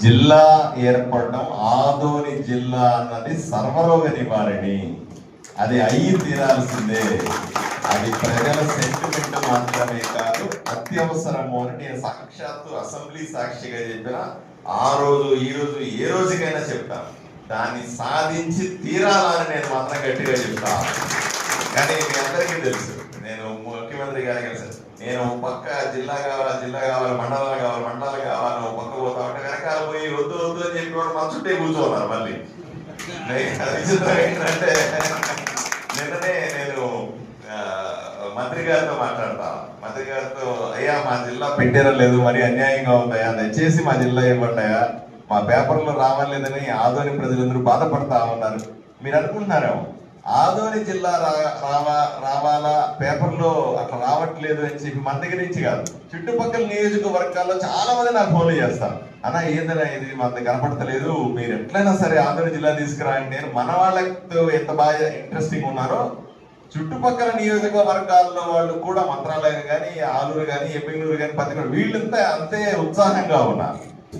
జిల్లా ఏర్పడడం ఆదోని జిల్లా అన్నది సర్వరోగ నివారణి. అది అయ్యి తీరాల్సిందే. అది ప్రజల సెంటిమెంట్ మాత్రమే కాదు అత్యవసరము అని నేను సాక్షాత్తు అసెంబ్లీ సాక్షిగా చెప్పిన ఆ రోజు ఈ రోజు ఏ రోజుకైనా చెప్తాను. దాన్ని సాధించి తీరాలని నేను మాత్రం గట్టిగా చెప్తాను. కానీ మీ అందరికీ తెలుసు. నేను ముఖ్యమంత్రి గారికి కలిసి. నేను ఒక పక్క జిల్లా కావాలి జిల్లా కావాలి మండలాలు కావాలి మండలాలు కావాలి ఒక పక్క పోతా ఉంటే వెనకాల పోయి వద్దు వద్దు అని చెప్పి వాడు మన చుట్టే కూర్చోన్నారు మళ్ళీ. విచిత్రం ఏంటంటే నిన్ననే నేను మంత్రి గారితో మాట్లాడతా. మంత్రి గారితో అయ్యా మా జిల్లా పెట్టేరం లేదు మరి అన్యాయంగా ఉందయ్యా దయచేసి మా జిల్లా ఇవ్వండియా మా పేపర్లో రావలేదని ఆదోని ప్రజలందరూ బాధపడతా ఉన్నారు. మీరు అనుకుంటున్నారేమో. ఆదోని జిల్లా రా- రావా రావాలా? పేపర్లో అట్లా రావట్లేదు అని చెప్పి మన దగ్గర నుంచి కాదు. చుట్టుపక్కల నియోజకవర్గాల్లో చాలా మంది నాకు ఫోన్లు చేస్తారు. అన్న ఏందన్నా ఇది? మన కనపడతలేదు. మీరు ఎట్లయినా సరే ఆదోని జిల్లా తీసుకురాండి. నేను మన వాళ్ళతో ఎంత బాగా ఇంట్రెస్టింగ్ ఉన్నారో చుట్టుపక్కల నియోజకవర్గాల్లో వాళ్ళు కూడా మంత్రాలయం కానీ ఆలూరు కానీ ఎమ్మిగనూరు కానీ పత్తికొండ వీళ్ళంతా అంతే ఉత్సాహంగా ఉన్నారు.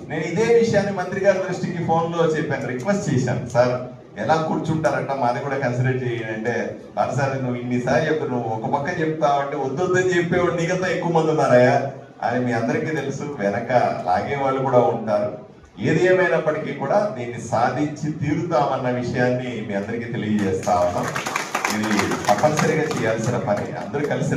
నేను ఇదే విషయాన్ని మంత్రి గారి దృష్టికి ఫోన్లో చెప్పాను రిక్వెస్ట్ చేశాను సార్. ఎలా కూర్చుంటారంట? మాది కూడా కన్సిడర్ చేయండి అంటే సార్ నువ్వు ఇన్నిసార్లు చెప్పు నువ్వు ఒక పక్క చెప్తావంటే వద్దు వద్దని చెప్పేవాడు నీకంతా ఎక్కువ మంది ఉన్నారయ్యా? అని మీ అందరికీ తెలుసు వెనక లాగే వాళ్ళు కూడా ఉంటారు. ఏది ఏమైనప్పటికీ కూడా దీన్ని సాధించి తీరుతామన్న విషయాన్ని మీ అందరికీ తెలియజేస్తా ఉన్నాం. ఇది తప్పనిసరిగా చేయాల్సిన పని. అందరూ కలిసి